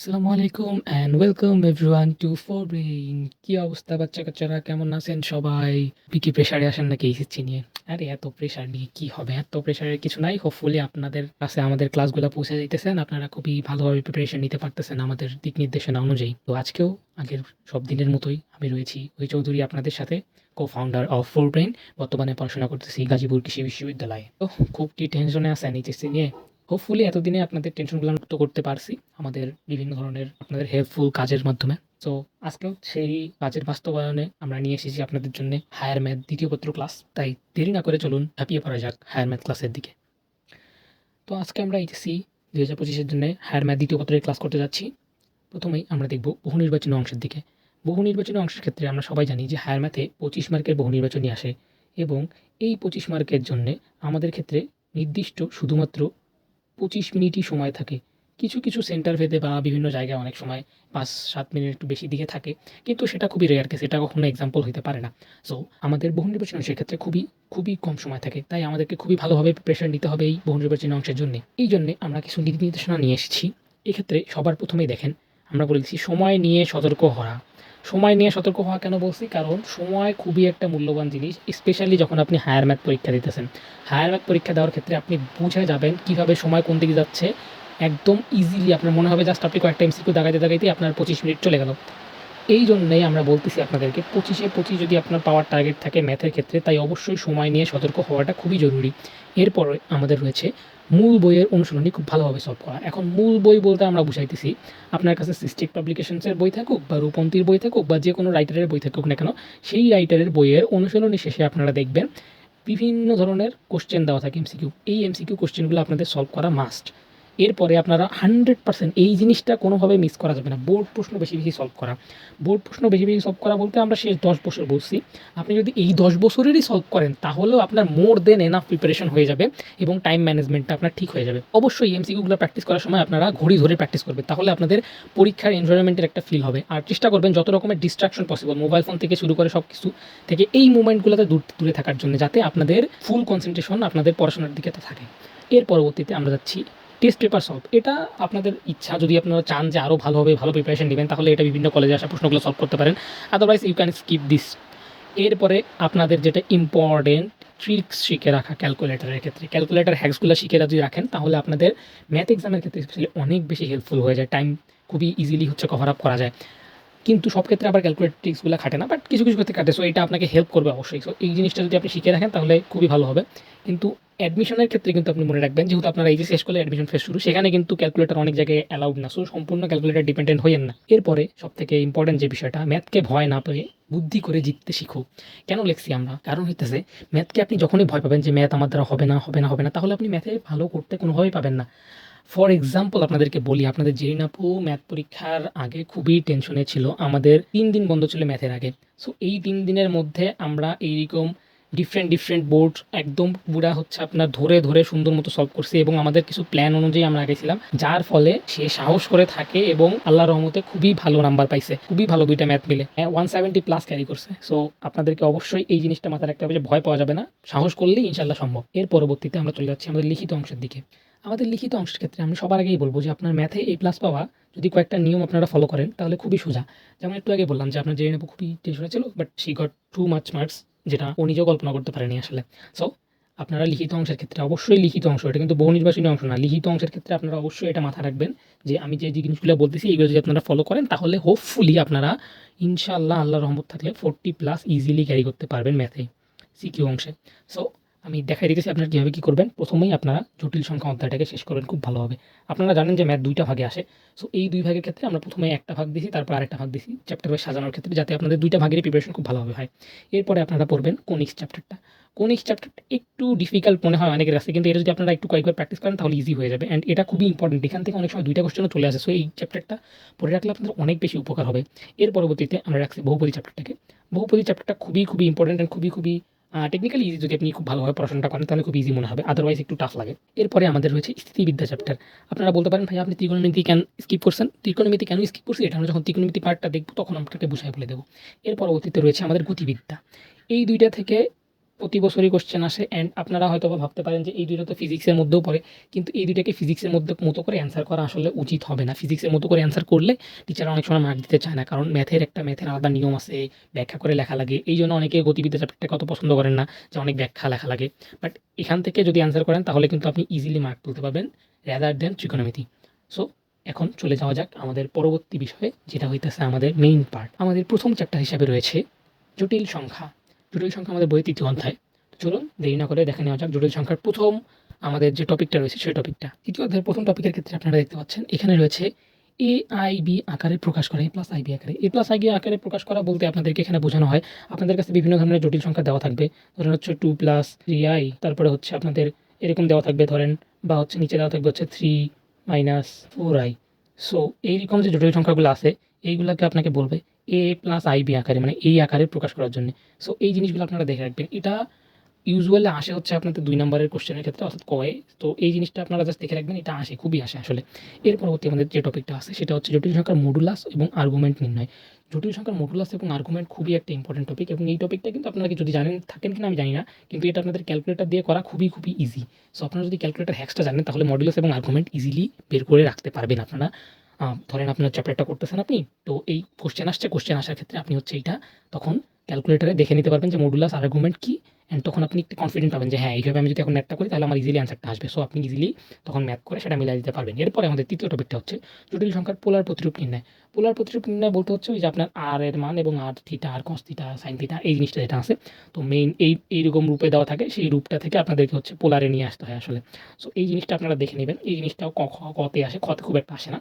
আসসালামু আলাইকুম and welcome everyone to Four Brain কি অবস্থা বাচ্চা কাচ্চারা কেমন আছেন সবাই? কি প্রেশারে আসেন নাকি এইচএসসি নিয়ে? আরে, এত প্রেশার নিয়ে কি হবে? এত প্রেশারের কিছু নাই। হোপফুলি আপনাদের কাছে আমাদের ক্লাসগুলো পৌঁছে যাইতেছেন আপনারা খুবই ভালোভাবে প্রিপারেশন নিতে পারতেছেন আমাদের দিক নির্দেশনা অনুযায়ী। তো আজকেও আগের সব দিনের মতোই আমি রয়েছি ওই চৌধুরী আপনাদের সাথে co founder of Four Brain বর্তমানে পড়াশোনা করতেছি গাজীপুর কৃষি বিশ্ববিদ্যালয়ে। তো খুব কি টেনশনে আছেন? এইচএসসি নিয়ে? হোপফুলি এতদিনে আপনাদের টেনশনগুলো মুক্ত করতে পারছি, আমাদের বিভিন্ন ধরনের আপনাদের হেল্পফুল কাজের মাধ্যমে। তো আজকেও সেই কাজের বাস্তবায়নে আমরা নিয়ে এসেছি আপনাদের জন্য হায়ার ম্যাথ দ্বিতীয় পত্র ক্লাস তাই দেরি না করে চলুন ঝাঁপিয়ে পড়া যাক হায়ার ম্যাথ ক্লাসের দিকে। তো আজকে আমরা এইচএসসি দুই হাজার পঁচিশের জন্য হায়ার ম্যাথ দ্বিতীয় পত্রের ক্লাস করতে যাচ্ছি। প্রথমেই আমরা দেখব বহু নির্বাচনী অংশের দিকে। বহু নির্বাচনী অংশের ক্ষেত্রে আমরা সবাই জানি যে হায়ার ম্যাথে পঁচিশ মার্কের বহু নির্বাচনী আসে এবং এই পঁচিশ মার্কের জন্যে আমাদের ক্ষেত্রে নির্দিষ্ট শুধুমাত্র পঁচিশ মিনিটই সময় থাকে। কিছু কিছু সেন্টার ভেদে বা বিভিন্ন জায়গায় অনেক সময় পাঁচ, সাত মিনিট একটু বেশি দিকে থাকে। কিন্তু সেটা খুবই রেয়ার কেস এটা কখনো এক্সাম্পল হতে পারে না। সো আমাদের বহু নির্বাচনী সেক্ষেত্রে খুবই খুবই কম সময় থাকে। তাই আমাদেরকে খুবই ভালোভাবে প্রিপারেশন নিতে হবে এই বহু নির্বাচনী অংশের জন্য। এই জন্যে আমরা কিছু নীতি নির্দেশনা নিয়ে এসেছি। এক্ষেত্রে সবার প্রথমেই দেখেন, আমরা বলেছি সময় নিয়ে সতর্ক হওয়া। সময় নিয়ে সতর্ক হওয়া কেন বলছি? কারণ সময় খুবই একটা মূল্যবান জিনিস স্পেশালি যখন আপনি হায়ার ম্যাথ পরীক্ষা দিতেছেন। হায়ার ম্যাথ পরীক্ষা দেওয়ার ক্ষেত্রে আপনি বুঝে যাবেন কীভাবে সময় কোন দিকে যাচ্ছে। একদম ইজিলি আপনার মনে হবে, জাস্ট আপনি কয়েকটা এমসিকিউ দাগাইতে দাগাইতে আপনার পঁচিশ মিনিট চলে গেল। এই জন্যই আমরা বলতেছি আপনাদেরকে, পঁচিশে পঁচিশ যদি আপনার পাওয়ার টার্গেট থাকে ম্যাথের ক্ষেত্রে, তাই অবশ্যই সময় নিয়ে সতর্ক হওয়াটা খুবই জরুরি। এরপরে আমাদের রয়েছে মূল বইয়ের অনুশীলনী খুব ভালোভাবে সলভ করা। এখন মূল বই বলতে আমরা বুঝাইতেছি, আপনার কাছে সিস্টিক পাবলিকেশনসের বই থাকুক বা রূপন্তীর বই থাকুক বা যে কোনো রাইটারের বই থাকুক না কেন, সেই রাইটারের বইয়ের অনুশীলনী শেষে আপনারা দেখবেন, বিভিন্ন ধরনের কোশ্চেন দেওয়া থাকে এমসিকিউ এই এমসিকিউ কোশ্চেনগুলো আপনাদের সলভ করা মাস্ট এরপরে আপনারা হান্ড্রেড পার্সেন্ট এই জিনিসটা কোনোভাবে মিস করা যাবে না। বোর্ড প্রশ্ন বেশি বেশি সলভ করা। বোর্ড প্রশ্ন বেশি বেশি সলভ করা বলতে আমরা শেষ দশ বছর বলছি। আপনি যদি এই দশ বছরেরই সলভ করেন, তাহলেও আপনার মোর দেন এনাফ প্রিপারেশন হয়ে যাবে এবং টাইম ম্যানেজমেন্টটা আপনার ঠিক হয়ে যাবে। অবশ্যই এমসিকিউগুলো প্র্যাকটিস করার সময় আপনারা ঘড়ি ধরে প্র্যাকটিস করবে তাহলে আপনাদের পরীক্ষার এনভায়রনমেন্টের একটা ফিল হবে। আর চেষ্টা করবেন যত রকমের ডিস্ট্রাকশন পসিবল মোবাইল ফোন থেকে শুরু করে সব কিছু থেকে এই মুভমেন্টগুলোতে দূর, দূরে থাকার জন্য, যাতে আপনাদের ফুল কনসেন্ট্রেশন আপনাদের পড়াশোনার দিকে থাকে। এর পরবর্তীতে আমরা যাচ্ছি টেস্ট পেপার সলভ এটা আপনাদের ইচ্ছা, যদি আপনারা চান যে আরও ভালোভাবে ভালো প্রিপারেশন নেবেন তাহলে এটা বিভিন্ন কলেজে আসা প্রশ্নগুলো সলভ করতে পারেন। Otherwise you can skip this এরপরে আপনাদের যেটা ইম্পর্টেন্ট ট্রিক্স শিখে রাখা ক্যালকুলেটারের ক্ষেত্রে। ক্যালকুলেটার হ্যাক্সগুলো শিখে যদি রাখেন, তাহলে আপনাদের ম্যাথ এক্সামের ক্ষেত্রে স্পেশালি অনেক বেশি হেল্পফুল হয়ে যায়। টাইম খুবই ইজিলি হচ্ছে কভার আপ করা যায়। কিন্তু সব ক্ষেত্রে আবার ক্যালকুলেট ট্রিক্সগুলো খাটে না বাট কিছু কিছু ক্ষেত্রে কাটে সো এটা আপনাকে হেল্প করবে অবশ্যই। সো এই জিনিসটা যদি আপনি শিখে রাখেন তাহলে খুবই ভালো হবে। কিন্তু অ্যাডমিশনের ক্ষেত্রে কিন্তু আপনি মনে রাখবেন, যেহেতু আপনারা এই যে শেষ করলে অ্যাডমিশন ফেস শুরু, সেখানে কিন্তু ক্যালকুলেটার অনেক জায়গায় অ্যালাউড না। সো সম্পূর্ণ ক্যালকুলেটার ডিপেন্ডেন্ট হইয়েন না। এরপরে সব থেকে ইম্পর্টেন্ট যে বিষয়টা ম্যাথকে ভয় না পেয়ে বুদ্ধি করে জিততে শিখো। কেন লিখছি আমরা? কারণ হইতেছে ম্যাথকে আপনি যখনই ভয় পাবেন যে ম্যাথ আমার দ্বারা হবে না হবে না হবে না, তাহলে আপনি ম্যাথে ভালো করতে কোনোভাবেই পাবেন না। ফর এক্সাম্পল আপনাদেরকে বলি, আপনাদের জেরিন আপু ম্যাথ পরীক্ষার আগে খুবই টেনশনে ছিল। আমাদের তিন দিন বন্ধ ছিল ম্যাথের আগে। সো এই তিন দিনের মধ্যে আমরা এইরকম ডিফারেন্ট ডিফারেন্ট বোর্ড একদম পুরা হচ্ছে আপনার ধরে ধরে সুন্দর মতো সলভ করছি এবং আমাদের কিছু প্ল্যান অনুযায়ী আমরা আগেছিলাম, যার ফলে সে সাহস করে থাকে এবং আল্লাহ রহমতে খুবই ভালো নাম্বার পাইছে, খুবই ভালো দুইটা ম্যাথ মিলে। ওয়ান সেভেন্টি প্লাস ক্যারি করছে। সো আপনাদেরকে অবশ্যই এই জিনিসটা মাথায় রাখতে হবে যে ভয় পাওয়া যাবে না, সাহস করলেই ইনশাল্লাহ সম্ভব। এর পরবর্তীতে আমরা চলে যাচ্ছি আমাদের লিখিত অংশের দিকে। আমাদের লিখিত অংশের ক্ষেত্রে আমি সবার আগেই বলব যে আপনার ম্যাথে এই প্লাস পাওয়া, যদি কয়েকটা নিয়ম আপনারা ফলো করেন, তাহলে খুবই সোজা। যেমন একটু আগে বললাম যে আপনার জেনে নেব খুবই টেনশনে ছিল but she got too much marks যেটা ও নিজেও কল্পনা করতে পারেনি আসলে। সো আপনারা লিখিত অংশের ক্ষেত্রে অবশ্যই লিখিত অংশ, এটা কিন্তু বহু নির্বাচনী অংশ না। লিখিত অংশের ক্ষেত্রে আপনারা অবশ্যই এটা মাথায় রাখবেন যে আমি যে জিনিসগুলো বলতেছি এইগুলো যদি আপনারা ফলো করেন, তাহলে হোপফুলি আপনারা ইনশাআল্লাহ আল্লাহ রহমত থাকলে ফোরটি প্লাস ইজিলি ক্যারি করতে পারবেন ম্যাথে সিকিউ অংশে। সো আমি দেখাই দিতেছি আপনারা কীভাবে কী করবেন। প্রথমেই আপনারা জটিল সংখ্যা অধ্যায়টাকে শেষ করবেন, খুব ভালোভাবে আপনারা জানেন যে ম্যাথ দুইটা ভাগে আসে। সো এই দুই ভাগের ক্ষেত্রে আমরা প্রথমে একটা ভাগ দিছি, তারপর আরেকটা ভাগ দিছি চ্যাপ্টার ওয়াইজ সাজানোর ক্ষেত্রে, যাতে আপনাদের দুইটা ভাগেরই প্রিপারেশন খুব ভালোভাবে হয়। এরপরে আপনারা পড়বেন কোনিক্স চ্যাপ্টারটা কোনিক্স চ্যাপ্টারটা একটু ডিফিকাল্ট মনে হয় অনেকের কাছে, কিন্তু এটা যদি আপনারা একটু কয়েকবার প্র্যাকটিস করেন, তাহলে ইজি হয়ে যাবে। অ্যান্ড এটা খুবই ইম্পর্টেন্ট এখান থেকে অনেক সময় দুইটা কোশ্চেনও চলে আসে। সো এই চ্যাপ্টারটা পড়ে রাখলে আপনাদের অনেক বেশি উপকার হবে। এর পরবর্তীতে আমরা রাখছি বহুপদী চ্যাপ্টারটাকে বহুপদী চ্যাপ্টারটা খুবই খুবই ইম্পর্টেন্ট অ্যান্ড খুবই খুবই টেকনিক্যালি ইজি যদি আপনি খুব ভালোভাবে পড়াশোনাটা করেন, তাহলে খুব ইজি মনে হবে। আদারওয়াইজ একটু টাফ লাগে। এরপরে আমাদের রয়েছে স্থিতিবিদ্যা চ্যাপ্টার আপনারা বলতে পারেন, ভাই, আপনি ত্রিকোণমিতি কেন স্কিপ করছেন? ত্রিকোণমিতি কেন স্কিপ করছি এটা আমরা যখন ত্রিকোণমিতি পার্টটা দেখব, তখন আপনাকে বুঝাই বলে দেবো। এর পরবর্তীতে রয়েছে আমাদের গতিবিদ্যা। এই দুইটা থেকে প্রতি বছরই কোশ্চেন আসে অ্যান্ড আপনারা হয়তো ভাবতে পারেন যে এই দুইটা তো ফিজিক্সের মধ্যেও পড়ে, কিন্তু এই দুইটাকে ফিজিক্সের মধ্যে মতো করে অ্যান্সার করা আসলে উচিত হবে না। ফিজিক্সের মতো করে অ্যান্সার করলে টিচার অনেক সময় মার্ক দিতে চায় না, কারণ ম্যাথের একটা ম্যাথের আলাদা নিয়ম আছে, ব্যাখ্যা করে লেখা লাগে। এই জন্য অনেকে গতিবিদ্যা চ্যাপ্টারটাকে অত পছন্দ করেন না, যে অনেক ব্যাখ্যা লেখা লাগে। বাট এখান থেকে যদি অ্যান্সার করেন, তাহলে কিন্তু আপনি ইজিলি মার্ক তুলতে পারবেন র্যাদার দেন ত্রিকোণমিতি সো এখন চলে যাওয়া যাক আমাদের পরবর্তী বিষয়ে, যেটা হইতেছে আমাদের মেইন পার্ট আমাদের প্রথম চ্যাপ্টার হিসাবে রয়েছে, জটিল সংখ্যা। জটিল সংখ্যা আমাদের বইয়ের তৃতীয় অধ্যায়। চলুন, দেরি না করে দেখে নেওয়া যাক জটিল সংখ্যার প্রথম আমাদের যে টপিকটা রয়েছে, সেই টপিকটা তৃতীয় অধ্যায়ের প্রথম টপিকের ক্ষেত্রে আপনারা দেখতে পাচ্ছেন, এখানে রয়েছে এ আই বি আকারে প্রকাশ করা এ প্লাস আই বি আকারে। এ প্লাস আই বি আকারে প্রকাশ করা বলতে আপনাদেরকে এখানে বোঝানো হয়, আপনাদের কাছে বিভিন্ন ধরনের জটিল সংখ্যা দেওয়া থাকবে। ধরেন হচ্ছে টু প্লাস থ্রি আই তারপরে হচ্ছে আপনাদের এরকম দেওয়া থাকবে, ধরেন, বা হচ্ছে নিচে দেওয়া থাকবে হচ্ছে three minus four i so এইরকম যে জটিল সংখ্যাগুলো আছে, এইগুলোকে আপনাকে বলবে এ প্লাস আই বি আকারে মানে এই আকারে প্রকাশ করার জন্য। সো এই জিনিসগুলো আপনারা দেখে রাখবেন। এটা ইউজুয়ালি আসে হচ্ছে আপনাদের দুই নম্বরের কোশ্চেনের ক্ষেত্রে, অর্থাৎ কয়ে। তো এই জিনিসটা আপনারা জাস্ট দেখে রাখবেন, এটা আসে, খুবই আসে আসলে। এর পরবর্তী আমাদের যে টপিকটা আছে, সেটা হচ্ছে জটিল সংখ্যার মডুলাস এবং আর্গুমেন্ট নির্ণয়। জটিল সংখ্যার মডুলাস এবং আর্গুমেন্ট খুবই একটা ইম্পর্টেন্ট টপিক এবং এই টপিকটা কিন্তু আপনারা যদি জানেন, থাকেন কিনা আমি জানি না, কিন্তু এটা আপনাদের ক্যালকুলেটার দিয়ে করা খুবই খুবই ইজি সো আপনারা যদি ক্যালকুলেটার হ্যাক্সটা জানেন, তাহলে মডুলাস এবং আর্গুমেন্ট ইজিলি বের করে রাখতে পারবেন আপনারা। ধরেন আপনার চ্যাপ্টারটা করতেছেন আপনি, তো এই কোশ্চেন আসছে কোশ্চেন আসার ক্ষেত্রে আপনি হচ্ছে এইটা তখন ক্যালকুলেটারে দেখে নিতে পারবেন যে মডুলাস আর্গুমেন্ট কি অ্যান্ড তখন আপনি একটু কনফিডেন্ট পাবেন যে হ্যাঁ এইভাবে আমি যদি এখন ম্যাথটা করি, তাহলে আমার ইজিলি অ্যান্সারটা আসবে। সো আপনি ইজিলি তখন ম্যাথ করে সেটা মিলাই দিতে পারবেন। এরপরে আমাদের তৃতীয় টপিকটা হচ্ছে জটিল সংখ্যার পোলার প্রতিরূপ নির্ণয়। পোলার প্রতিরূপ নির্ণয় বলতে হচ্ছে ওই যে আপনার আর এর মান এবং r theta r cos theta sine theta এই জিনিসটা যেটা আছে। তো মেইন এই, এইরকম রূপে দেওয়া থাকে, সেই রূপটা থেকে আপনাদেরকে হচ্ছে পোলারে নিয়ে আসতে হয় আসলে। সো এই জিনিসটা আপনারা দেখে নেবেন। এই জিনিসটাও ক, খ কতে আসে, খতে খুব একটা আসে না।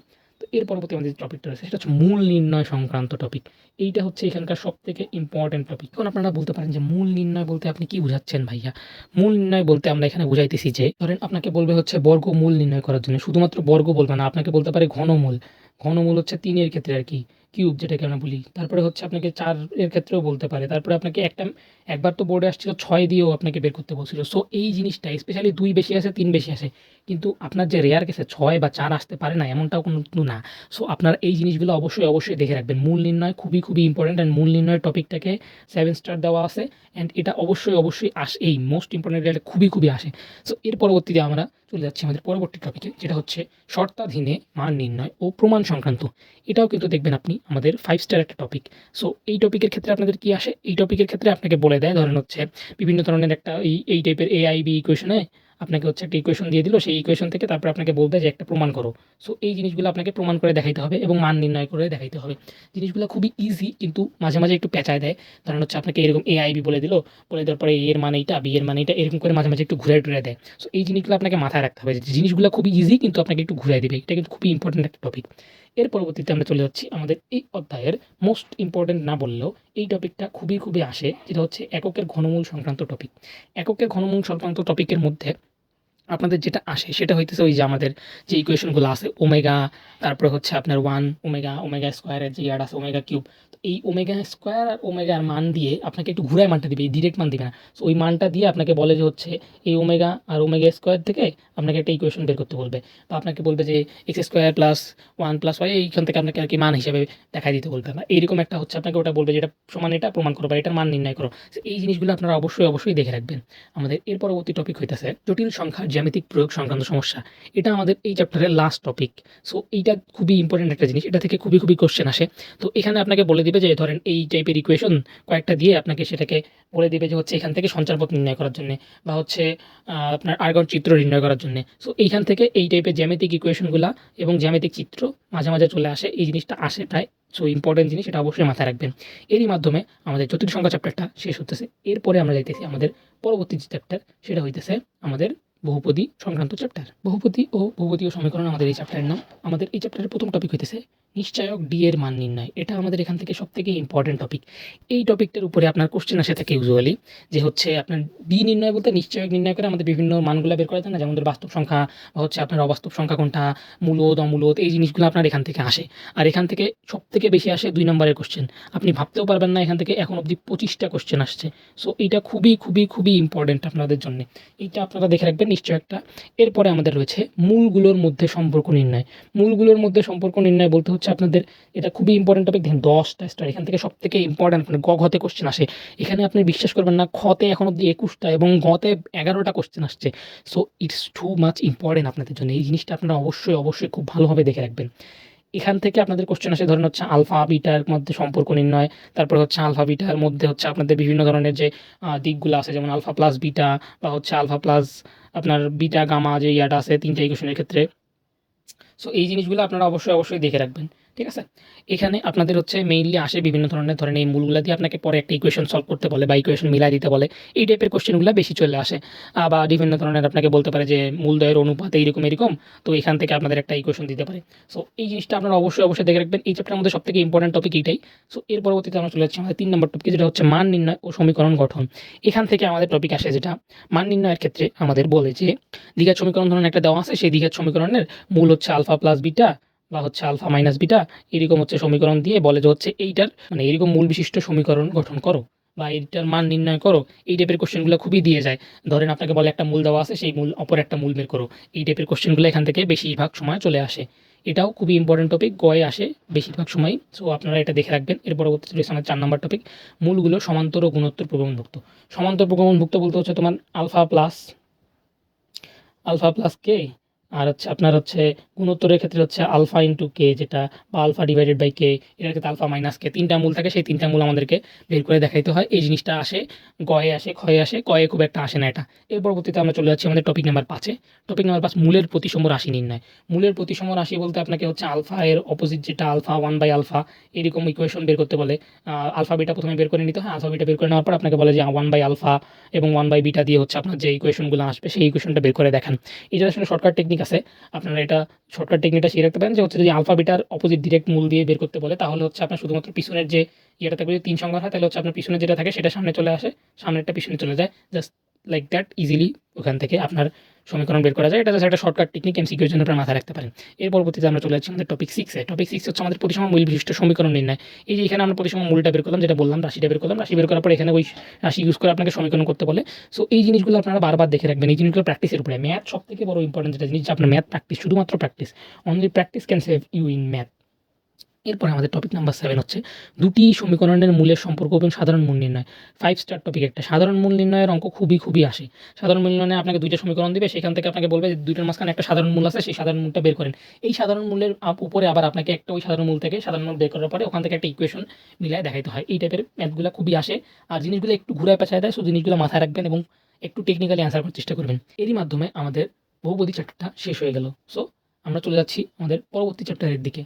এর পরবর্তী আমাদের যে টপিকটা রয়েছে, সেটা হচ্ছে মূল নির্ণয় সংক্রান্ত টপিক এইটা হচ্ছে এখানকার সব থেকে ইম্পর্টেন্ট টপিক এখন আপনারা বলতে পারেন যে মূল নির্ণয় বলতে আপনি কি বুঝাচ্ছেন ভাইয়া? মূল নির্ণয় বলতে আমরা এখানে বুঝাইতেছি যে, ধরেন আপনাকে বলবে হচ্ছে বর্গ মূল নির্ণয় করার জন্য। শুধুমাত্র বর্গ বলবে না, আপনাকে বলতে পারে ঘনমূল। ঘনমূল হচ্ছে তিনের ক্ষেত্রে আর কি। কিউব যেটাকে আমরা বলি। তারপরে হচ্ছে আপনাকে চার এর ক্ষেত্রেও বলতে পারে। তারপরে আপনাকে একটা, একবার তো বোর্ডে আসছিল, ছয় দিয়েও আপনাকে বের করতে বলছিল। সো এই জিনিসটা স্পেশালি দুই বেশি আসে, তিন বেশি আসে। কিন্তু আপনার যে রেয়ার কেসে ছয় বা চার আসতে পারে না, এমনটাও কোনো না। সো আপনার এই জিনিসগুলো অবশ্যই অবশ্যই দেখে রাখবেন। মূল নির্ণয় খুবই খুবই ইম্পর্ট্যান্ট অ্যান্ড মূল নির্ণয়ের টপিকটাকে সেভেন স্টার দেওয়া আছে। অ্যান্ড এটা অবশ্যই অবশ্যই আসে, এই মোস্ট ইম্পর্ট্যান্ট এটা খুবই খুবই আসে। সো এর পরবর্তীতে আমরা চলে যাচ্ছি আমাদের পরবর্তী টপিকে যেটা হচ্ছে শর্তাধীনে মান নির্ণয় ও প্রমাণ সংক্রান্ত। এটাও কিন্তু দেখবেন আপনি আমাদের ফাইভ স্টার একটা টপিক সো এই টপিকের ক্ষেত্রে আপনাদের কি আসে? এই টপিকের ক্ষেত্রে আপনাকে বলে দেয়, ধরেন হচ্ছে বিভিন্ন ধরনের একটা এই এই টাইপের এআইবি ইকুয়েশনে আপনাকে হচ্ছে একটা ইকুয়েশন দিয়ে দিল, সেই ইকুয়েশন থেকে তারপর আপনাকে বলবে যে একটা প্রমাণ করো। সো এই জিনিসগুলো আপনাকে প্রমাণ করে দেখাইতে হবে এবং মান নির্ণয় করে দেখাইতে হবে। জিনিসগুলো খুবই ইজি কিন্তু মাঝে মাঝে একটু পেঁচায় দেয়। ধরেন হচ্ছে আপনাকে এরকম এআইবি বলে দিল, বলে দেওয়ার পরে এর মানে এইটা বি এর মানে এইটা, এরকম করে মাঝে মাঝে একটু ঘুরে টুরে দেয়। সো এই জিনিসগুলো আপনাকে মাথায় রাখতে হবে যে জিনিসগুলো খুবই ইজি কিন্তু আপনাকে একটু ঘুরাই দেবে। এটা কিন্তু খুবই ইম্পর্টেন্ট একটা টপিক এর পরবর্তীতে আমরা চলে যাচ্ছি আমাদের এই অধ্যায়ের মোস্ট ইম্পর্টেন্ট না বললেও এই টপিকটা খুবই খুবই আসে, যেটা হচ্ছে এককের ঘনমূল সংক্রান্ত টপিক এককের ঘনমূল সংক্রান্ত টপিকের মধ্যে আপনাদের যেটা আসে, সেটা হইতেছে ওই যে আমাদের যে ইকুয়েশনগুলো আছে ওমেগা তারপরে হচ্ছে আপনার ওয়ান ওমেগা ওমেগা স্কোয়ারের যে ইয়ার আছে ওমেগা কিউব তো এই ওমেগা স্কোয়ার আর ওমেগার মান দিয়ে আপনাকে একটু ঘুরায় মানটা দিবে, এই ডিরেক্ট মান দিবে না। সো ওই মানটা দিয়ে আপনাকে বলে যে হচ্ছে এই ওমেগা আর ওমেগা স্কোয়ার থেকে আপনাকে একটা ইকুয়েশন বের করতে বলবে। বা আপনাকে বলবে যে x square plus one plus y এইখান থেকে আপনাকে আর কি মান হিসেবে দেখাই দিতে বলবে। বা এইরকম একটা হচ্ছে আপনাকে ওটা বলবে যেটা সমান এটা প্রমাণ করো বা এটার মান নির্ণয় করো। এই জিনিসগুলো আপনারা অবশ্যই অবশ্যই দেখে রাখবেন। আমাদের এর পরবর্তী টপিক হইতেছে জটিল সংখ্যার জ্যামিতিক প্রয়োগ সংক্রান্ত সমস্যা। এটা আমাদের এই চ্যাপ্টারের লাস্ট টপিক সো এইটা খুবই ইম্পর্টেন্ট একটা জিনিস। এটা থেকে খুবই খুবই কোশ্চেন আসে। তো এখানে আপনাকে বলে দিবে যে ধরেন এই টাইপের ইকুয়েশন কয়েকটা দিয়ে আপনাকে সেটাকে বলে দিবে যে হচ্ছে এখান থেকে সঞ্চারপথ নির্ণয় করার জন্য বা হচ্ছে আপনার আর্গন চিত্র নির্ণয় করার জন্য। সো এইখান থেকে এই টাইপের জ্যামিতিক ইকুয়েশনগুলা এবং জ্যামিতিক চিত্র মাঝে মাঝে চলে আসে। এই জিনিসটা আসে প্রায়। সো ইম্পর্টেন্ট জিনিস এটা অবশ্যই মাথায় রাখবেন। এরই মাধ্যমে আমাদের জটিল সংখ্যা চ্যাপ্টারটা শেষ হতেছে এরপরে আমরা যাইতেছি আমাদের পরবর্তী যে চ্যাপ্টার সেটা হইতেছে আমাদের বহুপদী সংক্রান্ত চ্যাপ্টার বহুপদী ও বহুপদীয় সমীকরণ আমাদের এই চ্যাপ্টারের নাম। আমাদের এই চ্যাপ্টারের প্রথম টপিক হইতেছে নিশ্চয়ক ডি এর মান নির্ণয়। এটা আমাদের এখান থেকে সব থেকে ইম্পর্টেন্ট টপিক এই টপিকটার উপরে আপনার কোশ্চেন আসে থাকে ইউজুয়ালি যে হচ্ছে আপনার ডি নির্ণয় বলতে নিশ্চয়ক নির্ণয় করে আমাদের বিভিন্ন মানগুলো বের করা যায় না যেমন বাস্তব সংখ্যা বা হচ্ছে আপনার অবাস্তব সংখ্যা কোনটা, মূলদ, অমূলদ, এই জিনিসগুলো আপনার এখান থেকে আসে। আর এখান থেকে সব থেকে বেশি আসে দুই নম্বরের কোশ্চেন আপনি ভাবতেও পারবেন না এখান থেকে এখন অবধি পঁচিশটা কোশ্চেন আসছে। সো এটা খুবই খুবই খুবই ইম্পর্টেন্ট আপনাদের জন্য। এইটা আপনারা দেখে রাখবেন। নিশ্চয় একটা। এরপরে আমাদের রয়েছে মূলগুলোর মধ্যে সম্পর্ক নির্ণয়। মূলগুলোর মধ্যে সম্পর্ক নির্ণয় বলতে হচ্ছে আপনাদের, এটা খুবই ইম্পর্টেন্ট টপিক দেখেন, দশটা স্টার এখান থেকে সব থেকে ইম্পর্টেন্ট মানে গ কোশ্চেন আসে। এখানে আপনি বিশ্বাস করবেন না খতে এখন অব্দি একুশটা এবং গতে এগারোটা কোশ্চেন আসছে। So it's too much important আপনাদের জন্য। এই জিনিসটা আপনারা অবশ্যই অবশ্যই খুব ভালোভাবে দেখে রাখবেন। এখান থেকে আপনাদের কোশ্চেন আসে, ধরেন হচ্ছে আলফা বিটার মধ্যে সম্পর্ক নির্ণয়। তারপর হচ্ছে আলফা বিটার মধ্যে হচ্ছে আপনাদের বিভিন্ন ধরনের যে দিকগুলো আছে, যেমন আলফা প্লাস বিটা বা হচ্ছে আলফা প্লাস আপনার বিটা, গামা যে ইয়াটা আছে, তিনটা ইকুয়েশনের ক্ষেত্রে। সো এই জিনিসগুলো আপনারা অবশ্যই অবশ্যই দেখে রাখবেন। ঠিক আছে? এখানে আপনাদের হচ্ছে মেইনলি আসে বিভিন্ন ধরনের, ধরেন এই মূলগুলো দিয়ে আপনাকে পরে একটা ইকুয়েশন সলভ করতে বলে বা ইকুয়েশন মিলাই দিতে বলে। এই টাইপের কোশ্চেনগুলো বেশি চলে আসে। বা বিভিন্ন ধরনের আপনাকে বলতে পারে যে মূলদয়ের অনুপাত এইরকম এরকম তো এখান থেকে আপনাদের একটা ইকুয়েশন দিতে পারে। সো এই জিনিসটা আপনারা অবশ্যই অবশ্যই দেখে রাখবেন। এই চ্যাপ্টারের মধ্যে সবথেকে ইম্পর্টেন্ট টপিক এইটাই। সো এর পরবর্তীতে আমরা চলে যাচ্ছি আমাদের তিন নম্বর টপিক যেটা হচ্ছে মান নির্ণয় ও সমীকরণ গঠন। এখান থেকে আমাদের টপিক আসে যেটা মান নির্ণয়ের ক্ষেত্রে আমাদের বলে যে দীঘার সমীকরণ ধরনের একটা দেওয়া আছে, সেই দীঘার সমীকরণের মূল হচ্ছে আলফা প্লাস বিটা বা হচ্ছে আলফা মাইনাস বিটা, এরকম হচ্ছে সমীকরণ দিয়ে বলে যে হচ্ছে এইটার মানে এরকম মূল বিশিষ্ট সমীকরণ গঠন করো বা এইটার মান নির্ণয় করো, এই টাইপের কোশ্চেনগুলো খুবই দিয়ে যায়। ধরেন আপনাকে বলে একটা মূল দেওয়া আছে, সেই মূল অপর একটা মূল বের করো। এই টাইপের কোশ্চেনগুলো এখান থেকে বেশিরভাগ সময় চলে আসে। এটাও খুবই ইম্পর্টেন্ট টপিক গয়ে আসে বেশিরভাগ সময় সো আপনারা এটা দেখে রাখবেন। এর পরবর্তীতে রয়েছে আমার চার নম্বর টপিক মূলগুলো সমান্তর ও গুণোত্তর প্রগমনভুক্ত সমান্তর প্রগমনভুক্ত বলতে হচ্ছে তোমার আলফা প্লাস আলফা প্লাস কে আর হচ্ছে আপনার হচ্ছে গুণোত্তরের ক্ষেত্রে হচ্ছে আলফা ইন্টু কে যেটা বা আলফা ডিভাইডেড বাই কে এটার ক্ষেত্রে আলফা মাইনাস কে তিনটা মূল থাকে, সেই তিনটা মূল আমাদেরকে বের করে দেখাইতে হয়। এই জিনিসটা আসে, গয়ে আসে, ক্ষয়ে আসে, কয়ে খুব একটা আসে না এটা। এর পরবর্তীতে আমরা চলে যাচ্ছি আমাদের টপিক নাম্বার পাঁচে টপিক নাম্বার পাঁচ, মূলের প্রতিসম রাশি নির্ণয়। মূলের প্রতিসম রাশি বলতে আপনাকে হচ্ছে আলফা এর অপোজিট যেটা আলফা ওয়ান বাই আলফা, এরকম ইকুয়েশন বের করতে বলে। আলফা বিটা প্রথমে বের করে নিতে হয়, আলফা বিটা বের করে নেওয়ার পর আপনাকে বলে যে ওয়ান বাই আলফা এবং ওয়ান বাই বিটা দিয়ে হচ্ছে আপনার যে ইকুয়েশনগুলো আসবে, সেই ইকুয়েশনটা বের করে দেখান। এটা আসলে শর্টকাট টেকনিক আছে। আপনারা এটা শর্টকাট টেকনিকটা শিখে রাখতে পারেন যে হচ্ছে যদি আলফা বিটার অপোজিট ডিরেক্ট মূল দিয়ে বের করতে বলে, তাহলে হচ্ছে আপনার শুধুমাত্র পিছনের যে ইয়েটা থাকবে, যদি তিন সংখ্যা হয়, তাহলে হচ্ছে আপনার পিছনে যেটা থাকে সেটা সামনে চলে আসে, সামনেরটা পিছনে চলে যায়। জাস্ট লাইক দ্যাট ইজিলি ওখান থেকে আপনার সমীকরণ বের করা যায়। এটা একটা শর্টকাট টেকনিক এমসিকিউর জন্য আমরা মাথায় রাখতে পারেন। এর পরবর্তীতে আমরা চলে যাচ্ছি আমাদের টপিক সিক্সে টপিক সিক্স হচ্ছে আমাদের প্রতিসম মূল বিশিষ্ট সমীকরণ নির্ণয়। এই যে এখানে আমরা প্রতিসম মূলটা বের করলাম, যেটা বললাম, রাশিটা বের করলাম, রাশি বের করার পর এখানে ওই রাশি ইউজ করে আপনাকে সমীকরণ করতে বলে। সো এই জিনিসগুলো আপনারা বারবার দেখে রাখবেন। এই জিনিসগুলো প্র্যাকটিসের উপরে। ম্যাথ সব থেকে বড় ইম্পর্টেন্ট যেটা জিনিস আপনার ম্যাথ প্র্যাকটিস শুধুমাত্র practice only practice can save you in math এরপরে আমাদের টপিক নাম্বার সেভেন হচ্ছে, দুটি সমীকরণের মূলের সম্পর্ক এবং সাধারণ মূল নির্ণয়। ফাইভ স্টার টপিক একটা। সাধারণ মূল নির্ণয়ের অঙ্ক খুবই খুবই আসে। সাধারণ মূল নির্ণয়ে আপনাকে দুইটা সমীকরণ দেবে, সেখান থেকে আপনাকে বলবে যে দুইটার মাঝখানে একটা সাধারণ মূল আছে, সেই সাধারণ মূলটা বের করেন। এই সাধারণ মূলের উপরে আবার আপনাকে একটা ওই সাধারণ মূল থেকে সাধারণ মূল বের করার পরে ওখান থেকে একটা ইকুয়েশন মিলায় দেখাইতে হয়। এই টাইপের ম্যাথগুলো খুবই আসে। আর জিনিসগুলো একটু ঘুরায় পেঁচায় দেয় সো জিনিসগুলো মাথায় রাখবেন এবং একটু টেকনিক্যালি অ্যান্সার করার চেষ্টা করবেন। এরই মাধ্যমে আমাদের বহুপদী চ্যাপ্টারটা শেষ হয়ে গেল। সো আমরা চলে যাচ্ছি আমাদের পরবর্তী চ্যাপ্টারের দিকে।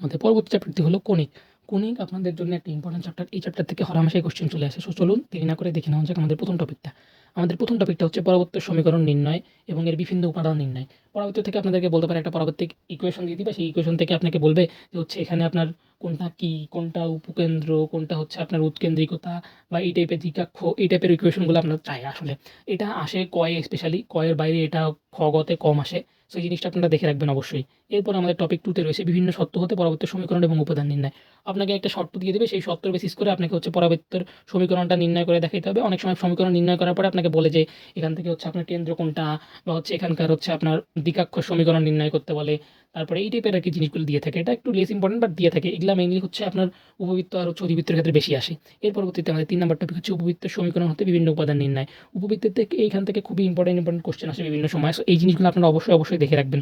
আমাদের পরবর্তী চ্যাপ্টারটি হলো কণিক। কণিক আপনাদের জন্য একটা ইম্পর্টেন্ট চ্যাপ্টার এই চ্যাপ্টার থেকে হরহামেশাই কোশ্চেন চলে আসে। সো চলুন দেরি না করে দেখে নেওয়া যাক আমাদের প্রথম টপিকটা আমাদের প্রথম টপিকটা হচ্ছে পরবর্তী সমীকরণ নির্ণয় এবং এর বিভিন্ন উপাদান নির্ণয়। পরবর্তী থেকে আপনাদেরকে বলতে পারে একটা পরবর্তী ইকুয়েশন দিয়ে দিবে। সেই ইকুয়েশন থেকে আপনাকে বলবে যে হচ্ছে এখানে আপনার কোনটা কি, কোনটা উপকেন্দ্র, কোনটা হচ্ছে আপনার উৎকেন্দ্রিকতা বা এই টাইপের দ্বিকাক্ষ এই টাইপের ইকুয়েশনগুলো আপনার চাই আসলে। এটা আসে কয়ে স্পেশালি কয়ের বাইরে এটা খগতে কম আসে। সো এই জিনিসটা আপনারা দেখে রাখবেন অবশ্যই। এরপর আমাদের টপিক টুতে রয়েছে বিভিন্ন সত্য হতে পরবর্তী সমীকরণ এবং উপাদান নির্ণয়। আপনাকে একটা শর্ত দিয়ে দেবে, সেই শর্তের বেসিস করে আপনাকে হচ্ছে পরবর্তীর সমীকরণটা নির্ণয় করে দেখাইতে হবে। অনেক সময় সমীকরণ নির্ণয় করার পরে আপনাকে বলে যে, এখান থেকে হচ্ছে আপনার কেন্দ্র কোনটা? বা হচ্ছে এখানকার হচ্ছে আপনার দ্বিকাক্ষ সমীকরণ নির্ণয় করতে বলে। তারপরে এই টাইপের আর কি জিনিসগুলো দিয়ে থাকে। এটা একটু লেস ইম্পর্টেন্ট বাট দিয়ে থাকে। এগুলো মেইনলি হচ্ছে আপনার উপবৃত্ত আর হচ্ছে অধিবৃত্তের ক্ষেত্রে বেশি আসে। এর পরবর্তীতে আমাদের তিন নম্বর টপিক হচ্ছে উপবৃত্তের সমীকরণ হতে বিভিন্ন উপাদান নির্ণয়। উপবৃত্তের থেকে এইখান থেকে খুবই ইম্পর্টেন্ট ইম্পর্টেন্ট কোশ্চেন আসে বিভিন্ন সময়। এই জিনিসগুলো আপনারা অবশ্যই অবশ্যই দেখে রাখবেন।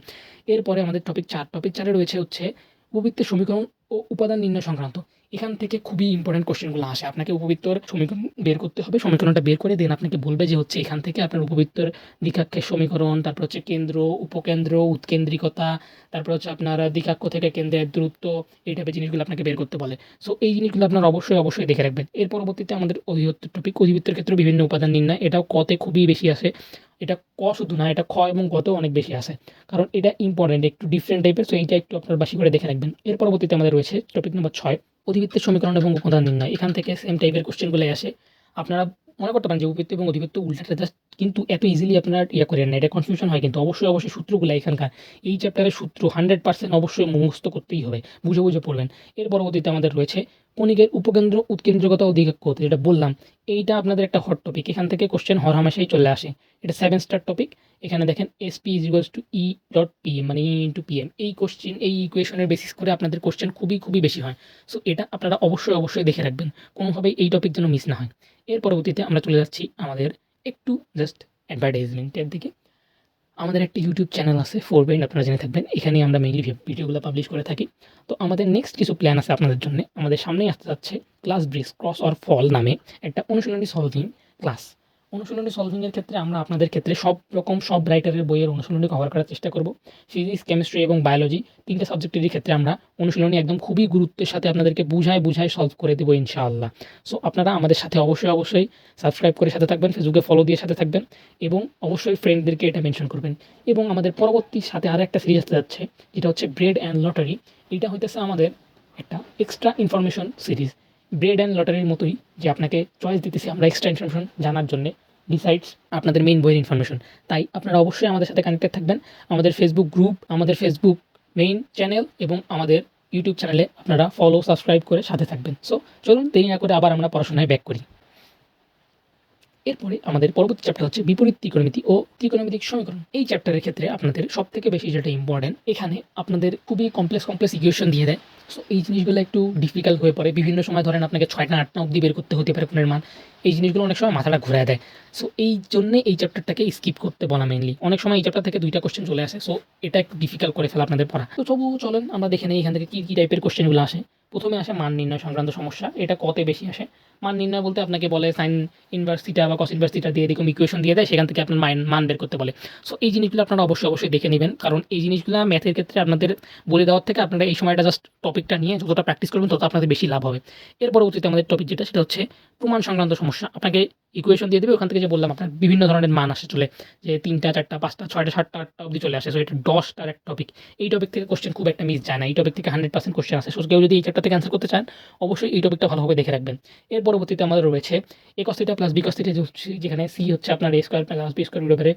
এরপরে আমাদের টপিক চার। টপিক চারে রয়েছে হচ্ছে উপবৃত্তের সমীকরণ ও উপাদান নির্ণয় সংক্রান্ত। এখান থেকে খুবই ইম্পর্টেন্ট কোশ্চেনগুলো আসে। আপনাকে উপবৃত্তর সমীকরণ বের করতে হবে, সমীকরণটা বের করে দেন আপনাকে বলবে যে হচ্ছে এখান থেকে আপনার উপবৃত্তর দ্বিকাক্ষের সমীকরণ, তারপর হচ্ছে কেন্দ্র, উপকেন্দ্র, উৎকেন্দ্রিকতা, তারপর হচ্ছে আপনার দ্বিকাক্ষ থেকে কেন্দ্রের দূরত্ব, এই টাইপের জিনিসগুলো আপনাকে বের করতে বলে। সো এই জিনিসগুলো আপনার অবশ্যই অবশ্যই দেখে রাখবেন। এর পরবর্তীতে আমাদের অধিবৃত্ত টপিক অধিবৃত্তের ক্ষেত্রে বিভিন্ন উপাদান নির্ণয়। এটাও কতে খুবই বেশি আসে। এটা ক শুধু না, এটা খ এবং গতেও অনেক বেশি আসে কারণ এটা ইম্পর্টেন্ট একটু ডিফারেন্ট টাইপের সো এইটা একটু আপনার বাসি করে দেখে রাখবেন। এর পরবর্তীতে আমাদের রয়েছে টপিক নম্বর ছয়, অধিবৃত্তের সমীকরণ এবং উপাদান নির্ণয়। এখান থেকে সেম টাইপের কোশ্চেনগুলো আসে। আপনারা মনে করতে পারেন যে উপবৃত্ত এবং অধিবৃত্ত উল্টাটা জাস্ট কিন্তু এত ইজিলি আপনারা ইয়ে করেন না। এটা কনফিউশন হয় কিন্তু অবশ্যই অবশ্যই সূত্রগুলো এখানকার। এই চ্যাপ্টারের সূত্র হান্ড্রেড পার্সেন্ট অবশ্যই মুখস্থ করতেই হবে, বুঝে বুঝে পড়বেন। এর পরবর্তীতে আমাদের রয়েছে কণিকের উপকেন্দ্র উৎকেন্দ্রগত কত যেটা বললাম, এইটা আপনাদের একটা হট টপিক এখান থেকে কোশ্চেন হর হামেশাই চলে আসে। এটা সেভেন স্টার টপিক এখানে দেখেন SP is equals to e dot PM মানে ই ইন্টু পিএম এই কোশ্চেন এই ইকুয়েশনের বেসিস করে আপনাদের কোশ্চেন খুবই খুবই বেশি হয়। সো এটা আপনারা অবশ্যই অবশ্যই দেখে রাখবেন। কোনোভাবেই এই টপিক যেন মিস না হয়। এর পরবর্তীতে আমরা চলে যাচ্ছি আমাদের একটু জাস্ট অ্যাডভার্টাইজমেন্টের দিকে। আমাদের একটা ইউটিউব চ্যানেল আছে ফোর বেইন আপনারা জেনে থাকবেন। এখানেই আমরা মেইনলি ভিডিওগুলো পাবলিশ করে থাকি। তো আমাদের নেক্সট কিছু প্ল্যান আছে আপনাদের জন্য। আমাদের সামনেই আসতে যাচ্ছে class bricks cross or fall নামে একটা অনুশীলনী সলভিং ক্লাস অনুশীলনী সলভিংয়ের ক্ষেত্রে আমরা আপনাদের ক্ষেত্রে সব রকম, সব রাইটারের বইয়ের অনুশীলনী কভার করার চেষ্টা করব। ফিজিক্স কেমিস্ট্রি এবং বায়োলজি তিনটে সাবজেক্টেরই ক্ষেত্রে আমরা অনুশীলনী একদম খুবই গুরুত্বের সাথে আপনাদেরকে বুঝায় বুঝায় সলভ করে দেবো ইনশাআল্লাহ। সো আপনারা আমাদের সাথে অবশ্যই অবশ্যই সাবস্ক্রাইব করে সাথে থাকবেন ফেসবুকে ফলো দিয়ে সাথে থাকবেন এবং অবশ্যই ফ্রেন্ডদেরকে এটা মেনশন করবেন। এবং আমাদের পরবর্তী সাথে আর একটা সিরিজ আসতে যাচ্ছে, যেটা হচ্ছে ব্রেড অ্যান্ড লটারি এটা হইতেছে আমাদের একটা extra information series bread and লটারির মতোই যে আপনাকে চয়েস দিতেছি আমরা এক্সট্রা ইনফরমেশন জানার জন্যে ডিসাইডস আপনাদের মেইন বইয়ের ইনফরমেশন তাই আপনারা অবশ্যই আমাদের সাথে কানেক্টেড থাকবেন। আমাদের ফেসবুক গ্রুপ আমাদের ফেসবুক মেইন চ্যানেল এবং আমাদের ইউটিউব চ্যানেলে আপনারা ফলো সাবস্ক্রাইব করে সাথে থাকবেন। সো চলুন দেরি না করে আবার আমরা পড়াশোনায় ব্যাক করি। এরপরে আমাদের পরবর্তী চ্যাপ্টার হচ্ছে বিপরীত ত্রিকোণমিতি ও ত্রিকোণমিতিক সমীকরণ। এই চ্যাপ্টারের ক্ষেত্রে আপনাদের সব থেকে বেশি যেটা ইম্পর্টেন্ট এখানে আপনাদের খুবই কমপ্লেক্স কমপ্লেক্স ইকুয়েশন দিয়ে দেয়। সো এই জিনিসগুলো একটু ডিফিকাল্ট হয়ে পড়ে। বিভিন্ন সময় ধরেন আপনাকে ছয়টা, আটটা অব্দি বের করতে হতে পারে কোণের মান। এই জিনিসগুলো অনেক সময় মাথাটা ঘুরায় দেয়। সো এই জন্যে এই চ্যাপ্টারটাকে স্কিপ করতে বলা মেনলি অনেক সময় এই চ্যাপ্টার থেকে দুইটা কোশ্চেন চলে আসে। সো এটা একটু ডিফিকাল্ট করে ফেলা আপনাদের পড়া। তো তবু চলেন, আমরা দেখে নিই এখান থেকে কী কী টাইপের কোশ্চেনগুলো আসে। প্রথমে আসে মান নির্ণয় সংক্রান্ত সমস্যা, এটা কতে বেশি আসে? মান নির্ণয় বলতে আপনাকে বলে সাইন ইউনিভার্সিটা বা কস ইনভার্স থিটা দিয়ে এরকম ইকুয়েশন দিয়ে দেয়, সেখান থেকে আপনার মান মান বের করতে বলে। সো এই জিনিসগুলো আপনারা অবশ্যই অবশ্যই দেখে নেবেন, কারণ এই জিনিসগুলো ম্যাথের ক্ষেত্রে আপনাদের বলে দেওয়ার থেকে আপনারা এই সময়টা জাস্ট টপিকটা নিয়ে যতটা প্র্যাকটিস করবেন, তত আপনাদের বেশি লাভ হবে। এর পরবর্তীতে আমাদের টপিক যেটা, সেটা হচ্ছে প্রমাণ সংক্রান্ত সমস্যা। আপনাকে ইকুয়েশন দিয়ে দেবে, ওখান থেকে যে বললাম আপনার বিভিন্ন ধরনের মান আসে, চলে যে তিনটা, চারটা, পাঁচটা, ছয়টা, সাতটা, আটটা অবধি চলে আসে। সো এটা দশটার এক টপিক এই টপিক থেকে কোশ্চেন খুব একটা মিস যায় না। এই টপিক থেকে হান্ড্রেড পার্সেন্ট কোশ্চেন আসে। সো কেউ যদি এই চ্যাপ্টার থেকে অ্যান্সার করতে চান, অবশ্যই এই টপিকটা ভালোভাবে দেখে রাখবেন। এর পরবর্তীতে আমাদের রয়েছে একস্থিটা প্লাস বিকস্থিটা যেখানে সি হচ্ছে আপনার A square plus B square রুটের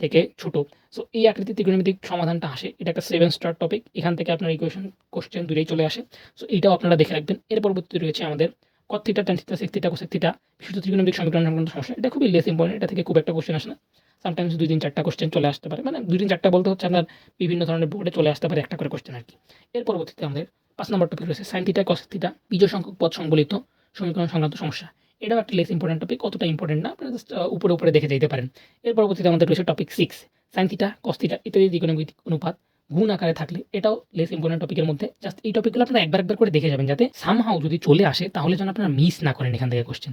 থেকে ছোটো। সো এই আকৃতির ত্রিকোণমিতিক সমাধানটা আসে। এটা একটা সেভেন স্টার টপিক এখান থেকে আপনার ইকুয়েশন কোশ্চেন দূরেই চলে আসে। সো এইটাও আপনারা দেখে রাখবেন। এর পরবর্তীতে রয়েছে আমাদের cot theta tan theta sec theta cosec theta বিশুদ্ধ ত্রিকোণমিতিক সমীকরণ সংক্রান্ত সমস্যা। এটা খুবই লেস ইম্পর্টেন্ট এটা থেকে খুব একটা কোশ্চেন আসে না। সামটাইমস দুই তিন চারটা কোশ্চেন চলে আসতে পারে। মানে দুই তিন চারটা বলতে হচ্ছে আপনার বিভিন্ন ধরনের বোর্ডে চলে আসতে পারে একটা করে কোশ্চেন আর কি। এর পরবর্তীতে আমাদের পাঁচ নম্বর টপিক রয়েছে সাইন থিটা কস থিটা বিজয় সংখ্যক পদ সংবলিত সমীকরণ সংক্রান্ত সমস্যা। এটাও একটা লেস ইম্পর্টেন্ট টপিক অতটা ইম্পর্টেন্ট না। আপনারা জাস্ট উপরে উপরে দেখে যেতে পারেন। এর পরবর্তীতে আমাদের রয়েছে topic six sine theta cos theta ইত্যাদি দ্বিগুণমিতিক অনুপাত। গুণ আকারে থাকলে এটাও লেস ইম্পর্টেন্ট টপিকের মধ্যে। জাস্ট এই টপিকগুলো আপনারা একবার একবার করে দেখে যাবেন যাতে সামহাও যদি চলে আসে, তাহলে যেন আপনারা মিস না করেন এখান থেকে কোশ্চেন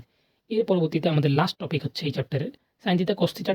এর পরবর্তীতে আমাদের লাস্ট টপিক হচ্ছে এই চ্যাপ্টারের sine theta cos theta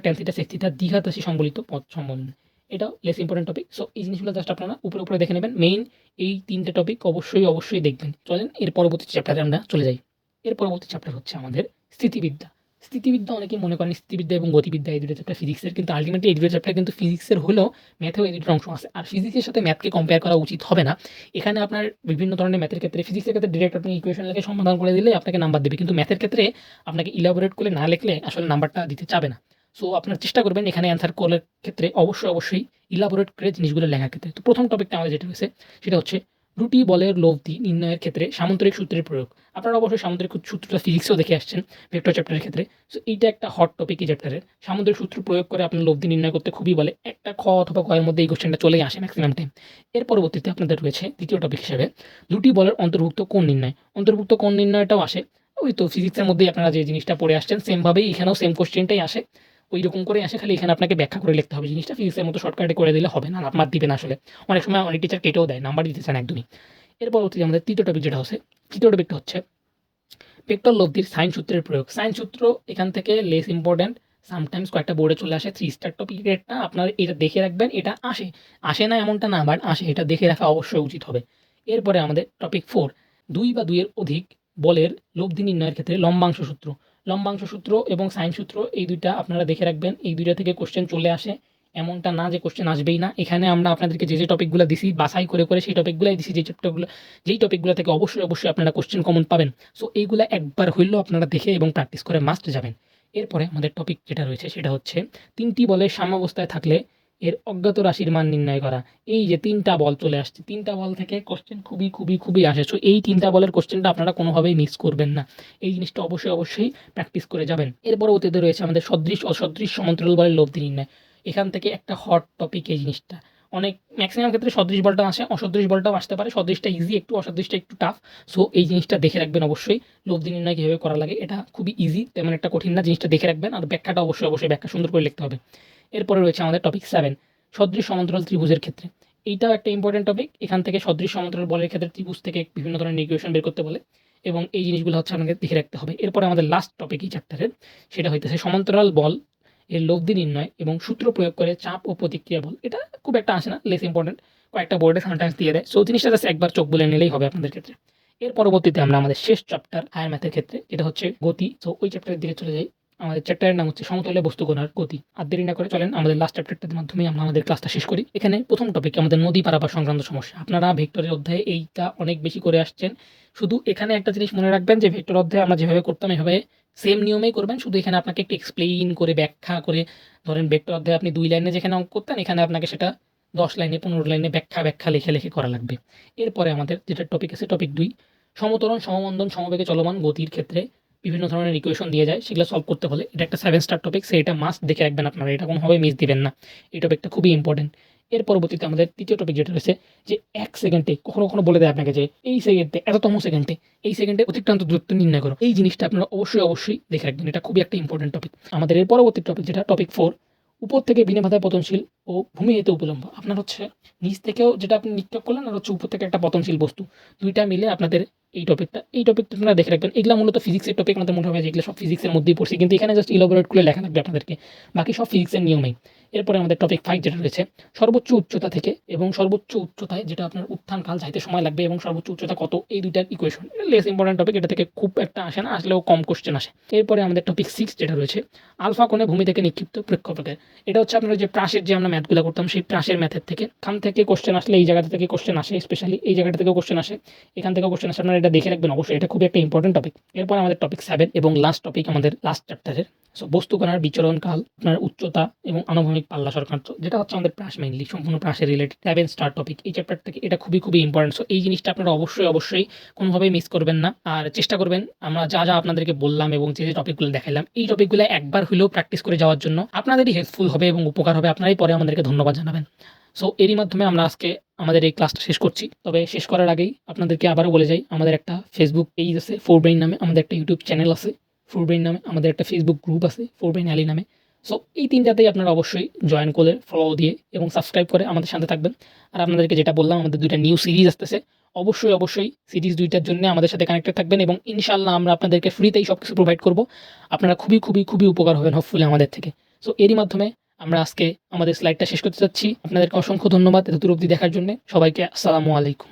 theta দ্বিঘাতাসী সম্বলিত পদ সম্বন্ধ। এটাও লেস ইম্পর্টেন্ট টপিক সো এই জিনিসগুলো জাস্ট আপনারা উপরে উপরে দেখে নেবেন। মেইন এই তিনটে টপিক অবশ্যই অবশ্যই দেখবেন। চলেন, এর পরবর্তী চ্যাপ্টারে আমরা চলে যাই। এর পরবর্তী চ্যাপ্টার হচ্ছে আমাদের স্থিতিবিদ্যা। স্থিতিবিদ্যা অনেকেই মনে করেন স্থিতিবিদ্যা এবং গতিবিদ্যা, এই দুটো চ্যাপ্টার ফিজিক্সের কিন্তু আলটিমেটলি এই দুটো চ্যাপ্টার কিন্তু ফিজিক্সের হলেও ম্যাথেও এই দুটো অংশ আছে। আর ফিজিক্সের সাথে ম্যাথকে কম্পেয়ার করা উচিত হবে না। এখানে আপনার বিভিন্ন ধরনের ম্যাথের ক্ষেত্রে ফিজিক্সের ক্ষেত্রে ডিরেক্ট আপনি ইকুয়েশন লিখে সমাধান করে দিলে আপনাকে নাম্বার দেবে। কিন্তু ম্যাথের ক্ষেত্রে আপনাকে ইলাবোরেট করে না লিখলে আসলে নাম্বারটা দিতে চাবে না। সো আপনার চেষ্টা করবেন এখানে অ্যান্সার করার ক্ষেত্রে অবশ্যই অবশ্যই ইলাবোরেট করে জিনিসগুলো লেখার ক্ষেত্রে। তো প্রথম টপিকটা আমাদের যেটা রয়েছে সেটা হচ্ছে দুটি বলের লব্ধি নির্ণয়ের ক্ষেত্রে সামন্তরিক সূত্রের প্রয়োগ। আপনারা অবশ্যই সামুদ্রিক সূত্রটা ফিজিক্সেও দেখে আসছেন, ভেক্টর চ্যাপ্টারের ক্ষেত্রে। সো এইটা একটা হট টপিক এই চ্যাপ্টারের সামুদ্রিক সূত্র প্রয়োগ করে আপনার লব্ধি নির্ণয় করতে খুবই বলে। একটা খ অথবা কয়ের মধ্যে এই কোশ্চেনটা চলেই আসে ম্যাক্সিমাম টাইম এর পরবর্তীতে আপনাদের রয়েছে দ্বিতীয় টপিক হিসেবে। দুটি বলের অন্তর্ভুক্ত কোণ নির্ণয়। অন্তর্ভুক্ত কোণ নির্ণয়টাও আসে। ওই তো ফিজিক্সের মধ্যেই আপনারা যে জিনিসটা পড়ে আসছেন সেমভাবেই এখানেও সেম কোশ্চেনটাই আসে। ওই রকম করে আসে, খালি এখানে আপনাকে ব্যাখ্যা করে লিখতে হবে। জিনিসটা ফিজিক্সের মতো শর্টকাটে করে দিলে হবে না নাম্বার দিবে না আসলে। অনেক সময় অনেক টিচার কেটেও দেয় নাম্বার দিতে চান একদমই। এরপর পরবর্তীতে আমাদের তৃতীয় টপিক যেটা হচ্ছে, তৃতীয় টপিকটা হচ্ছে ভেক্টর লব্ধির সাইন সূত্রের প্রয়োগ। সাইন সূত্র এখান থেকে লেস ইম্পর্ট্যান্ট সামটাইমস কয়েকটা বোর্ডে চলে আসে থ্রি স্টার টপিকেরটা আপনার এটা দেখে রাখবেন, এটা আসে। আসে না এমনটা না বাট আসে, এটা দেখে রাখা অবশ্যই উচিত হবে। এরপরে আমাদের টপিক ফোর দুই বা দুইয়ের অধিক বলের লব্ধি নির্ণয়ের ক্ষেত্রে লম্বাংশ সূত্র। লম্বাংশ সূত্র এবং সাইন সূত্র, এই দুইটা আপনারা দেখে রাখবেন। এই দুইটা থেকে কোশ্চেন চলে আসে। এমনটা না যে কোশ্চেন আসবেই না। এখানে আমরা আপনাদেরকে যে যে টপিকগুলো দিছি, বাছাই করে করে সেই টপিকগুলোই দিছি, যে চ্যাপ্টারগুলো যেই টপিকগুলো থেকে অবশ্যই অবশ্যই আপনারা কোশ্চেন কমন পাবেন। সো এইগুলো একবার হইলেও আপনারা দেখে এবং প্র্যাকটিস করে মাস্ট যাবেন। এরপরে আমাদের টপিক যেটা রয়েছে, সেটা হচ্ছে, তিনটি বলের সাম্যাবস্থায় থাকলে এর অজ্ঞাত রাশির মান নির্ণয় করা। এই যে তিনটা বল চলে আসছে, তিনটা বল থেকে কোশ্চেন খুবই খুবই খুবই আসে। সো এই তিনটা বলের কোশ্চেনটা আপনারা কোনোভাবেই মিস করবেন না। এই জিনিসটা অবশ্যই অবশ্যই প্র্যাকটিস করে যাবেন। এর পরবর্তীতে রয়েছে আমাদের সদৃশ, অসদৃশ সমান্তরাল বলের লব্ধি নির্ণয়। এখান থেকে একটা হট টপিক এই জিনিসটা। অনেক ম্যাক্সিমাম ক্ষেত্রে সদৃশ বলটা আসে, অসদৃশ বলটাও আসতে পারে। সদৃশটা ইজি একটু অসদৃশটা একটু টাফ সো এই জিনিসটা দেখে রাখবেন অবশ্যই। লব্ধি নির্ণয় কীভাবে করা লাগে, এটা খুবই ইজি তেমন একটা কঠিন না। জিনিসটা দেখে রাখবেন। আর ব্যাখ্যাটা অবশ্যই অবশ্যই ব্যাখ্যা সুন্দর করে লিখতে হবে। এরপরে রয়েছে আমাদের টপিক সেভেন সদৃশ সমান্তরাল ত্রিভুজের ক্ষেত্রে। এইটাও একটা ইম্পর্টেন্ট টপিক এখান থেকে সদৃশ সমান্তরাল বলের ক্ষেত্রে ত্রিভুজ থেকে বিভিন্ন ধরনের ইকুয়েশন বের করতে বলে এবং এই জিনিসগুলো হচ্ছে আপনাকে দেখে রাখতে হবে। এরপরে আমাদের লাস্ট টপিক এই চ্যাপ্টারের সেটা হইতেছে সমান্তরাল বল এর লব্ধি নির্ণয় এবং সূত্র প্রয়োগ করে চাপ ও প্রতিক্রিয়া বল। এটা খুব একটা আসে না লেস ইম্পর্টেন্ট কয়েকটা বোর্ডে সামটাইমস দিয়ে দেয়। সো জিনিসটা জাস্ট একবার চোখ বলে নিলেই হবে আপনাদের ক্ষেত্রে। এর পরবর্তীতে আমরা আমাদের শেষ চ্যাপ্টার হায়ার ম্যাথের ক্ষেত্রে, যেটা হচ্ছে গতি। সো ওই চ্যাপ্টারের দিকে চলে যাই। আমাদের চ্যাপ্টারের নাম হচ্ছে সমতলে বস্তু কণার গতি। আর দেরি না করে চলেন আমাদের লাস্ট চ্যাপ্টারটার মাধ্যমে আমরা আমাদের ক্লাসটা শেষ করি। এখানে প্রথম টপিক আমাদের নদী পারাপার সংক্রান্ত সমস্যা। আপনারা ভেক্টরের অধ্যায়ে এইটা অনেক বেশি করে আসছেন। শুধু এখানে একটা জিনিস মনে রাখবেন যে ভেক্টর অধ্যায়ে আমরা যেভাবে করতাম, এভাবে সেম নিয়মেই করবেন। শুধু এখানে আপনাকে একটু এক্সপ্লেইন করে, ব্যাখ্যা করে, ধরেন ভেক্টর অধ্যায়ে আপনি দুই লাইনে যেখানে অঙ্ক করতেন, এখানে আপনাকে সেটা দশ লাইনে পনেরো লাইনে ব্যাখ্যা ব্যাখ্যা লেখে, লিখে করা লাগবে। এরপরে আমাদের যেটা টপিক আছে টপিক দুই, সমতরণ, সমবন্ধন, সমবেগে চলমান গতির ক্ষেত্রে বিভিন্ন ধরনের ইকুয়েশন দিয়ে যায়, সেগুলো সলভ করতে হলে এটা একটা সেভেন স্টার টপিক সেটা মাস্ট দেখে রাখবেন আপনারা, এটা কোনোভাবে মিস দিবেন না। এই টপিকটা খুবই ইম্পর্টেন্ট এর পরবর্তীতে আমাদের তৃতীয় টপিক যেটা রয়েছে, যে এক সেকেন্ডে কখনো কখনো বলে দেয় আপনাকে যে, এই সেকেন্ডে, এততম সেকেন্ডে, এই সেকেন্ডে অতিক্রান্ত দূরত্ব নির্ণয় করো। এই জিনিসটা আপনারা অবশ্যই অবশ্যই দেখে রাখবেন, এটা খুবই একটা ইম্পর্টেন্ট টপিক আমাদের এর পরবর্তী টপিক যেটা টপিক ফোর উপর থেকে বিনা বাধায় পতনশীল ও ভূমি এতে উপলম্ব। আপনার হচ্ছে নিচ থেকেও যেটা আপনি নিক্ষেপ করলেন, আর হচ্ছে উপর থেকে একটা পতনশীল বস্তু। দুইটা মিলে আপনাদের এই টপিকটা এই টপিকটা আপনারা দেখে রাখবেন। এগুলো মূলত ফিজিক্সের টপিক আমাদের মনে হবে যেগুলো সব ফিজিক্সের মধ্যেই পড়ছি। কিন্তু এখানে জাস্ট ইলাবোরেট করে লেখা লাগবে আপনাদেরকে। বাকি সব ফিজিক্সের নিয়মেই। এরপরে আমাদের টপিক ফাইভ যেটা রয়েছে, সর্বোচ্চ উচ্চতা থেকে এবং সর্বোচ্চ উচ্চতায় যেটা আপনার উত্থান কাল যাইতে সময় লাগবে এবং সর্বোচ্চ উচ্চতা কত, এই দুইটার ইকুয়েশন লেস ইম্পর্টেন্ট টপিক এটা থেকে খুব একটা আসে না, আসলেও কম কোশ্চেন আসে। এরপরে আমাদের টপিক সিক্স যেটা রয়েছে, আলফা কোণে ভূমি থেকে নিক্ষিপ্ত প্রেক্ষাপটের এটা হচ্ছে আপনার যে প্রাসের যে আমরা ম্যাথগুলো করতাম, সেই প্রাসের ম্যাথের থেকে। খান থেকে কোশ্চেন আসলে এই জায়গাটা থেকে কোশ্চেন আসে স্পেশালি এই জায়গাটা থেকে কোশ্চেন আসে। এখান থেকে কোশ্চেন আসে, আপনারা এটা দেখে রাখবেন, অবশ্যই এটা খুবই একটা ইম্পর্টেন্ট টপিক এরপর আমাদের টপিক সেভেন এবং লাস্ট টপিক আমাদের লাস্ট চ্যাপ্টারের সো বস্তু কণার বিচরণ কাল, আপনার উচ্চতা এবং আনুভূমিক পাল্লা সরকান্ত যেটা হচ্ছে আমাদের প্রাস মেইনলি সম্পূর্ণ প্রাসের রিলেটেড সেভেন স্টার টপিক এই চ্যাপ্টার থেকে এটা খুবই খুবই ইম্পর্টেন্ট সো এই জিনিসটা আপনারা অবশ্যই অবশ্যই কোনোভাবেই মিস করবেন না। আর চেষ্টা করবেন, আমরা যা যা আপনাদেরকে বললাম এবং যে যে টপিকগুলো দেখালাম এই টপিকগুলো একবার হলেও প্র্যাকটিস করে যাওয়ার জন্য আপনাদেরই হেল্পফুল হবে এবং উপকার হবে। আপনারাই পরে আমাদেরকে ধন্যবাদ জানাবেন। সো এরই মাধ্যমে আমরা আজকে আমাদের এই ক্লাসটা শেষ করছি। তবে শেষ করার আগেই আপনাদেরকে আবারও বলে যাই, আমাদের একটা ফেসবুক পেজ আছে ফোর ব্রেইন নামে, আমাদের একটা ইউটিউব চ্যানেল আছে ফোর ব্রেইন নামে, আমাদের একটা ফেসবুক গ্রুপ আছে ফোর ব্রেইন অ্যালি নামে। সো এই তিনটাতেই আপনারা অবশ্যই জয়েন করে ফলো দিয়ে এবং সাবস্ক্রাইব করে আমাদের সাথে থাকবেন। আর আপনাদেরকে যেটা বললাম, আমাদের দুইটা নিউ সিরিজ আসতেছে। অবশ্যই অবশ্যই সিরিজ দুইটার জন্য আমাদের সাথে কানেক্টেড থাকবেন এবং ইনশাল্লাহ আমরা আপনাদেরকে ফ্রিতেই সব কিছু প্রোভাইড করব। আপনারা খুবই খুবই খুবই উপকার হবেন হোপফুলি আমাদের থেকে। সো এরই মাধ্যমে আমরা আজকে আমাদের স্লাইডটা শেষ করতে চাচ্ছি আপনাদেরকে অসংখ্য ধন্যবাদ এত দূর অবধি দেখার জন্য। সবাইকে আসসালামু আলাইকুম।